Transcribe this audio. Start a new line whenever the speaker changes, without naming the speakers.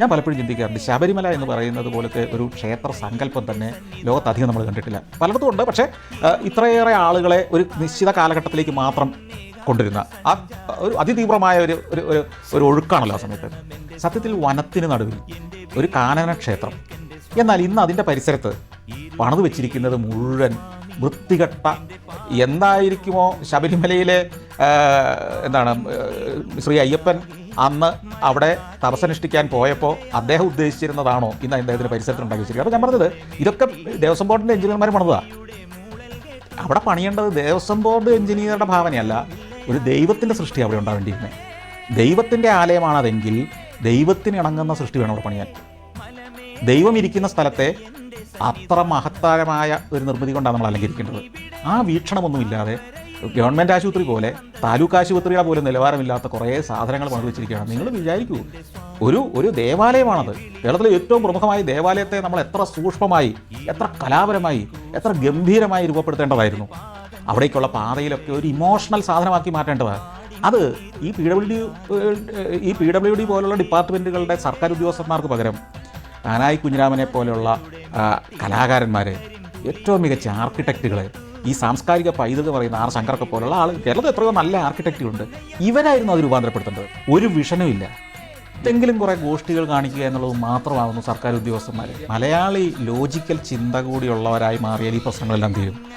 ഞാൻ പലപ്പോഴും ചിന്തിക്കാറുണ്ട്. ശബരിമല എന്ന് പറയുന്നത് പോലത്തെ ഒരു ക്ഷേത്ര സങ്കല്പം തന്നെ ലോകത്തധികം നമ്മൾ കണ്ടിട്ടില്ല. പലയിടത്തും ഉണ്ട്. പക്ഷേ ഇത്രയേറെ ആളുകളെ ഒരു നിശ്ചിത കാലഘട്ടത്തിലേക്ക് മാത്രം കൊണ്ടുവരുന്ന ആ ഒരു അതിതീവ്രമായ ഒരു ഒരു ഒരു ഒഴുക്കാണല്ലോ ആ സമയത്ത്. സത്യത്തിൽ വനത്തിന് നടുവിൽ ഒരു കാനന ക്ഷേത്രം. എന്നാൽ ഇന്ന് അതിന്റെ പരിസരത്ത് പണിത് വെച്ചിരിക്കുന്നത് മുഴുവൻ വൃത്തികെട്ട എന്തായിരിക്കുമോ ശബരിമലയിലെ എന്താണ് ശ്രീ അയ്യപ്പൻ അന്ന് അവിടെ തപസനുഷ്ഠിക്കാൻ പോയപ്പോൾ അദ്ദേഹം ഉദ്ദേശിച്ചിരുന്നതാണോ ഇന്ന് അദ്ദേഹത്തിന് പരിസരത്ത് ഉണ്ടാക്കി വെച്ചിരിക്കുന്നത് അപ്പോൾ ഞാൻ പറഞ്ഞത് ഇതൊക്കെ ദേവസ്വം ബോർഡിന്റെ എഞ്ചിനീയർമാർ പണിതാ അവിടെ പണിയേണ്ടത് ദേവസ്വം ബോർഡ് എഞ്ചിനീയറുടെ ഭാവനയല്ല ഒരു ദൈവത്തിന്റെ സൃഷ്ടി അവിടെ ഉണ്ടാവേണ്ടിയിരുന്നത് ദൈവത്തിന്റെ ആലയമാണതെങ്കിൽ ദൈവത്തിന് ഇണങ്ങുന്ന സൃഷ്ടി വേണം അവിടെ പണിയാൻ. ദൈവം ഇരിക്കുന്ന സ്ഥലത്തെ അത്ര മഹത്താരമായ ഒരു നിർമ്മിതി കൊണ്ടാണ് നമ്മൾ അലങ്കരിക്കേണ്ടത്. ആ വീക്ഷണമൊന്നുമില്ലാതെ ഗവൺമെന്റ് ആശുപത്രി പോലെ താലൂക്ക് ആശുപത്രികളെ പോലും നിലവാരമില്ലാത്ത കുറേ സാധനങ്ങൾ പണിത് വെച്ചിരിക്കുകയാണ് നിങ്ങൾ വിചാരിക്കൂ ഒരു ഒരു ദേവാലയമാണത്. കേരളത്തിലെ ഏറ്റവും പ്രമുഖമായ ദേവാലയത്തെ നമ്മൾ എത്ര സൂക്ഷ്മമായി എത്ര കലാപരമായി എത്ര ഗംഭീരമായി രൂപപ്പെടുത്തേണ്ടതായിരുന്നു. അവിടേക്കുള്ള പാതയിലൊക്കെ ഒരു ഇമോഷണൽ സാധനമാക്കി മാറ്റേണ്ടതാണ് അത് ഈ പി ഡബ്ല്യു ഡി ഈ പി ഡബ്ല്യു ഡി പോലുള്ള ഡിപ്പാർട്ട്മെന്റുകളുടെ സർക്കാർ ഉദ്യോഗസ്ഥന്മാർക്ക് പകരം കാനായി കുഞ്ഞിരാമനെ പോലെയുള്ള കലാകാരന്മാർ ഏറ്റവും മികച്ച ആർക്കിടെക്റ്റുകൾ ഈ സാംസ്കാരിക പൈതൃകം പറയുന്ന ആർ ശങ്കറൊക്കെ പോലുള്ള ആൾ കേരളത്തിൽ എത്രയോ നല്ല ആർക്കിടെക്റ്റുകളുണ്ട് ഇവരായിരുന്നു അത് രൂപാന്തരപ്പെടുത്തേണ്ടത് ഒരു വിഷനും ഇല്ല. എന്തെങ്കിലും കുറേ ഗോഷ്ഠികൾ കാണിക്കുക എന്നുള്ളത് മാത്രമാകുന്നു സർക്കാർ ഉദ്യോഗസ്ഥന്മാർ മലയാളി ലോജിക്കൽ ചിന്ത കൂടിയുള്ളവരായി മാറിയാൽ ഈ പ്രശ്നങ്ങളെല്ലാം തീരും.